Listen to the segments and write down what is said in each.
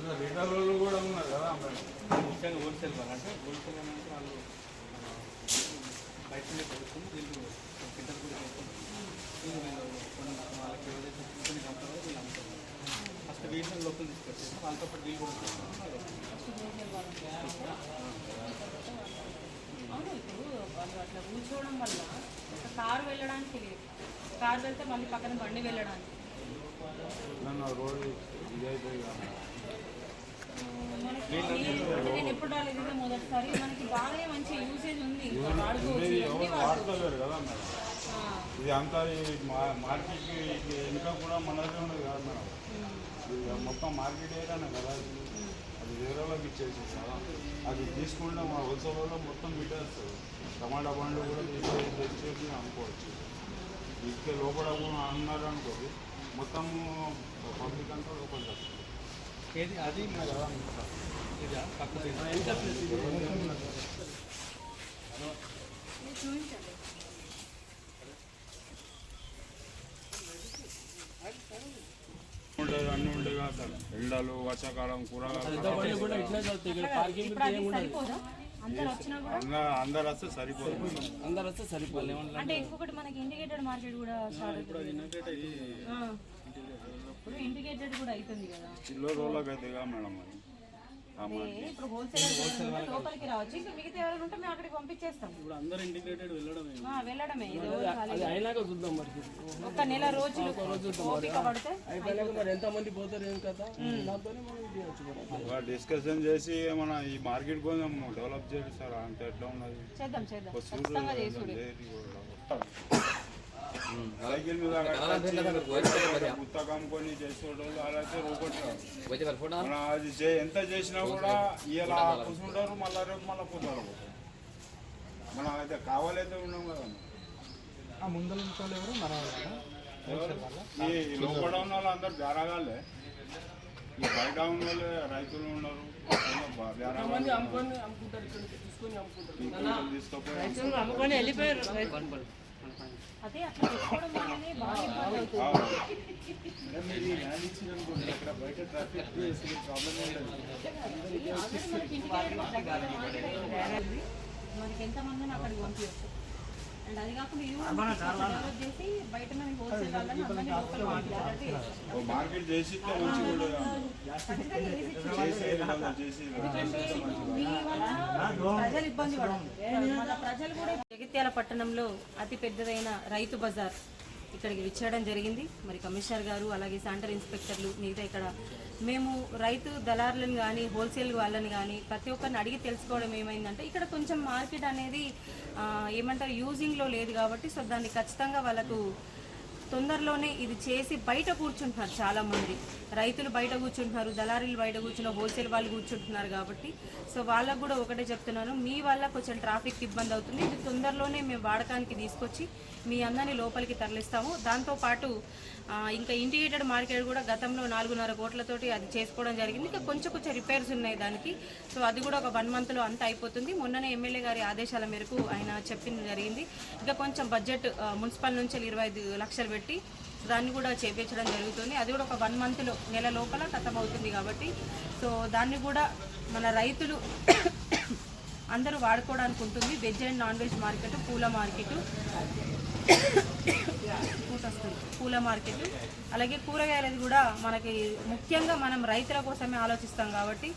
అంటున్నాం లీటర్లు కూడా ఉన్నారు కదా మేడం ముఖ్యంగా హోల్సేల్ వాళ్ళు. అంటే హోల్సేల్ అంటే వాళ్ళు బయట నుండి కొనుక్కొని వీళ్ళు కూడా వాళ్ళకి ఫస్ట్ వీళ్ళని లోపల తీసుకొచ్చేసి వాళ్ళతో పాటు వీళ్ళు కూడా తీసుకొస్తారు. అవును ఇప్పుడు వాళ్ళు అట్లా కూర్చోవడం వల్ల ఒక కారు వెళ్ళడానికి లేదు కారు వెళ్తే మళ్ళీ పక్కన బండి వెళ్ళడానికి నన్ను రోడ్ ఇది అయిపోయి కదా మనకి అంటే నేను ఎప్పుడు రాలేదు ఇదే మొదటిసారి. మనకి బాగానే మంచి యూసేజ్ ఉంది. ఇంకా వాడుకోవచ్చు ఇది అన్ని ఎవరు వాడుకోలేరు కదా మేడం ఆ, ఇది అంతా ఈ మా- మార్కెట్కి వెనుక కూడా మనదే ఉండదు కదా మేడం ఇది మొత్తం మార్కెట్ ఏరియానే కదా ఇది. అది వేరే వాళ్ళకి ఇచ్చేసి కదా? అది తీసుకుంటే మా హోల్సేల్లో మొత్తం పెట్టేస్తారు టమాటా పండ్లు కూడా తీసి తెచ్చేసి అమ్ముకోవచ్చు. ఇసుకే లోపల కూడా అన్నారు అనుకోండి మొత్తం పబ్లిక్ అంతా లోపలికి వస్తుంది. ఏది? అది ఇది పక్క చూపించండి. ఎండలు వర్షాకాలం కూరగాయలు సరిపోదా? అందరు వస్తే సరిపోతుంది అందరు వస్తే సరిపోలే అంటే ఇంకొకటి మనకి ఇండికేటెడ్ మార్కెట్ కూడా. ఇప్పుడు ఇండికేటెడ్ కూడా అవుతుంది కదా. చిల్లర రోజులకు మేడం మరి. ఇప్పుడు హోల్సేల్ లోపలికి రావచ్చు. ఇంకా మిగతా ఎవరైనా ఉంటే మేము అక్కడికి పంపించేస్తాం. ఇప్పుడు అందరూ ఇంటిగ్రేటెడ్ వెళ్ళడమే. ఆ, వెళ్ళడమే ఏదో ఖాళీ. అది అయినాక చూద్దాం మరి ఒక నెల రోజులు ఓపిక పడితే అయిపోయినాక మరి ఎంత మంది పోతారు ఏం కదా దాంతోనే మనం చేయొచ్చు డిస్కషన్ చేసి మన ఈ మార్కెట్ కొంచెం డెవలప్ చేయండి సార్ అంటే ఎట్లా ఉన్నది? చేద్దాం చేద్దాం. ఖచ్చితంగా చేసుడు. సైకిల్ మీద పుస్తకం కొని చేసేటోళ్ళు అలాగే రోబోట్ మనం అది చే- ఎంత చేసినా కూడా ఇలా కూర్చుంటారు మళ్ళా రేపు మళ్ళీ పోతారు. మనం అయితే కావాలైతే ఉన్నాం కదా. ఆ ముందర ఎవరు? మన? ఈ లోపల ఉన్న వాళ్ళు అందరు బేరగాళ్ళే ఈ బయట ఉన్న వాళ్ళే రైతులు ఉన్నారు. తీసుకొని తీసుకుపోయి అదే అట్లా పెట్టుకోవడం వల్లనే బాగా ఇబ్బంది అవుతుంది ఆల్రెడీ మనకి ఇంటికి మనకి ఎంత మందిని అక్కడికి పంపించచ్చు అండ్ అది కాకుండా ఇది కూడా డెవలప్ చేసి బయట మనకి హోల్సేల్ వాళ్ళని అందరినీ లోకల్ పంపించాలంటే చేస్తాం. ఓ మార్కెట్ చేసి ఇస్తే మంచిగా ఉండదు ఖచ్చితంగా చేసి ఇచ్చేయాలి. చేసి ఏదైనా చేసి ఎందుకంటే మీ వల్ల ప్రజలు ఇబ్బంది ప్రజలు కూడా జగిత్యాల పట్టణంలో అతి పెద్దదైన రైతు బజార్ ఇక్కడికి విచ్చేయడం జరిగింది. మరి కమిషనర్ గారు అలాగే శానిటరీ ఇన్స్పెక్టర్లు మిగతా ఇక్కడ మేము రైతు దళారులను కానీ హోల్సేల్ వాళ్ళని కానీ ప్రతి ఒక్కరిని అడిగి తెలుసుకోవడం ఏమైందంటే ఇక్కడ కొంచెం మార్కెట్ అనేది ఏమంటారు యూజింగ్లో లేదు కాబట్టి సో దాన్ని ఖచ్చితంగా వాళ్ళకు తొందరలోనే ఇది చేసి బయట కూర్చుంటున్నారు చాలా మంది రైతులు బయట కూర్చుంటున్నారు దళారీలు బయట కూర్చున్న హోల్సేల్ వాళ్ళు కూర్చుంటున్నారు కాబట్టి. సో వాళ్ళకు కూడా ఒకటే చెప్తున్నాను మీ వల్ల కొంచెం ట్రాఫిక్ ఇబ్బంది అవుతుంది. ఇది తొందరలోనే మేము వాడకానికి తీసుకొచ్చి మీ అందరినీ లోపలికి తరలిస్తాము. దాంతోపాటు ఇంకా ఇంటిగ్రేటెడ్ మార్కెట్ కూడా గతంలో నాలుగున్నర కోట్లతోటి అది చేసుకోవడం జరిగింది. ఇంకా కొంచెం కొంచెం రిపేర్స్ ఉన్నాయి దానికి. సో అది కూడా ఒక వన్ మంత్లో అంతా అయిపోతుంది. మొన్ననే ఎమ్మెల్యే గారి ఆదేశాల మేరకు ఆయన చెప్పింది జరిగింది. ఇంకా కొంచెం బడ్జెట్ మున్సిపల్ నుంచి ఇరవై ఐదు లక్షలు పెట్టి దాన్ని కూడా చేపించడం జరుగుతుంది. అది కూడా ఒక వన్ మంత్లో నెల లోపల ఖతం అవుతుంది కాబట్టి. సో దాన్ని కూడా మన రైతులు అందరూ వాడుకోవడానికి ఉంటుంది. Veg and non veg market పూల మార్కెట్. పూల మార్కెట్. అలాగే కూరగాయలది కూడా మనకి ముఖ్యంగా మనం రైతుల కోసమే ఆలోచిస్తాం కాబట్టి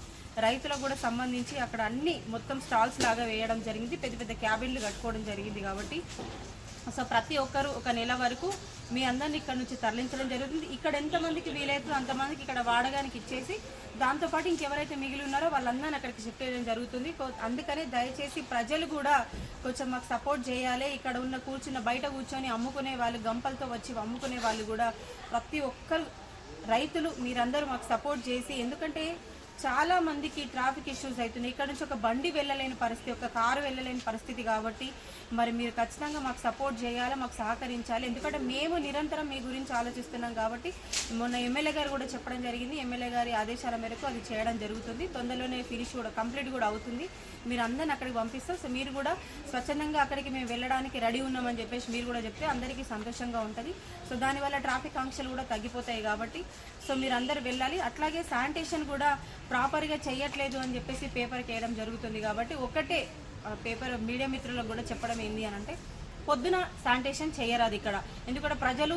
రైతులకు కూడా సంబంధించి అక్కడ అన్ని మొత్తం స్టాల్స్ లాగా వేయడం జరిగింది. పెద్ద పెద్ద క్యాబిన్లు కట్టుకోవడం జరిగింది కాబట్టి. సో ప్రతి ఒక్కరు ఒక నెల వరకు మీ అందరిని ఇక్కడ నుంచి తరలించడం జరుగుతుంది. ఇక్కడ ఎంతమందికి వీలైతుందో అంతమందికి ఇక్కడ వాడగానికి ఇచ్చేసి దాంతోపాటు ఇంకెవరైతే మిగిలి ఉన్నారో వాళ్ళందరినీ అక్కడికి షిఫ్ట్ చేయడం జరుగుతుంది. కో- అందుకనే దయచేసి ప్రజలు కూడా కొంచెం మాకు సపోర్ట్ చేయాలి. ఇక్కడ ఉన్న కూర్చున్న బయట కూర్చొని అమ్ముకునే వాళ్ళు గంపలతో వచ్చి అమ్ముకునే వాళ్ళు కూడా ప్రతి ఒక్కరు రైతులు మీరందరూ మాకు సపోర్ట్ చేసి ఎందుకంటే చాలా మందికి ట్రాఫిక్ ఇష్యూస్ అవుతున్నాయి ఇక్కడ నుంచి ఒక బండి వెళ్ళలేని పరిస్థితి ఒక కారు వెళ్ళలేని పరిస్థితి కాబట్టి మరి మీరు ఖచ్చితంగా మాకు సపోర్ట్ చేయాలి మాకు సహకరించాలి. ఎందుకంటే మేము నిరంతరం మీ గురించి ఆలోచిస్తున్నాం కాబట్టి మొన్న ఎమ్మెల్యే గారు కూడా చెప్పడం జరిగింది. ఎమ్మెల్యే గారి ఆదేశాల మేరకు అది చేయడం జరుగుతుంది. తొందరలోనే ఫినిష్ కూడా కంప్లీట్ కూడా అవుతుంది. మీరు అందరిని అక్కడికి పంపిస్తాం. సో మీరు కూడా స్వచ్ఛందంగా అక్కడికి మేము వెళ్ళడానికి రెడీ ఉన్నామని చెప్పేసి మీరు కూడా చెప్తే అందరికీ సంతోషంగా ఉంటుంది. సో దానివల్ల ట్రాఫిక్ ఆంక్షలు కూడా తగ్గిపోతాయి కాబట్టి సో మీరు అందరు వెళ్ళాలి. అట్లాగే శానిటేషన్ కూడా ప్రాపర్గా చేయట్లేదు అని చెప్పేసి పేపర్కి వేయడం జరుగుతుంది కాబట్టి ఒకటే పేపర్ మీడియా మిత్రులకు కూడా చెప్పడం ఏంది అని అంటే పొద్దున శానిటేషన్ చేయరాదు ఇక్కడ. ఎందుకంటే ప్రజలు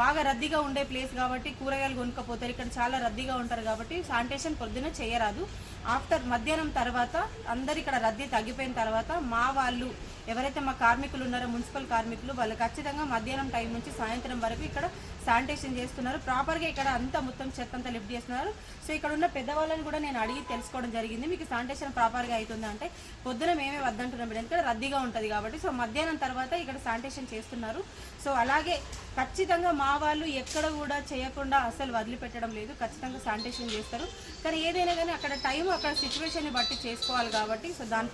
బాగా రద్దీగా ఉండే ప్లేస్ కాబట్టి కూరగాయలు కొనుక్కపోతారు. ఇక్కడ చాలా రద్దీగా ఉంటారు కాబట్టి శానిటేషన్ పొద్దున చేయరాదు. ఆఫ్టర్ మధ్యాహ్నం తర్వాత అందరు ఇక్కడ రద్దీ తగ్గిపోయిన తర్వాత మా వాళ్ళు ఎవరైతే మా కార్మికులు ఉన్నారో మున్సిపల్ కార్మికులు వాళ్ళు ఖచ్చితంగా మధ్యాహ్నం టైం నుంచి సాయంత్రం వరకు ఇక్కడ శానిటేషన్ చేస్తున్నారు. ప్రాపర్గా ఇక్కడ అంతా మొత్తం చెత్త అంతా లిఫ్ట్ చేస్తున్నారు. సో ఇక్కడ ఉన్న పెద్దవాళ్ళని కూడా నేను అడిగి తెలుసుకోవడం జరిగింది. మీకు శానిటేషన్ ప్రాపర్గా అవుతుందా అంటే పొద్దున మేమే వద్దంటున్నాం మేడం. ఎందుకంటే రద్దీగా ఉంటుంది కాబట్టి. సో మధ్యాహ్నం తర్వాత ఇక్కడ శానిటేషన్ చేస్తున్నారు. సో అలాగే ఖచ్చితంగా మా వాళ్ళు ఎక్కడ కూడా చేయకుండా అసలు వదిలిపెట్టడం లేదు. ఖచ్చితంగా శానిటేషన్ చేస్తారు. కానీ ఏదైనా కానీ అక్కడ టైం అక్కడ సిచ్యువేషన్ని బట్టి చేసుకోవాలి కాబట్టి సో దాని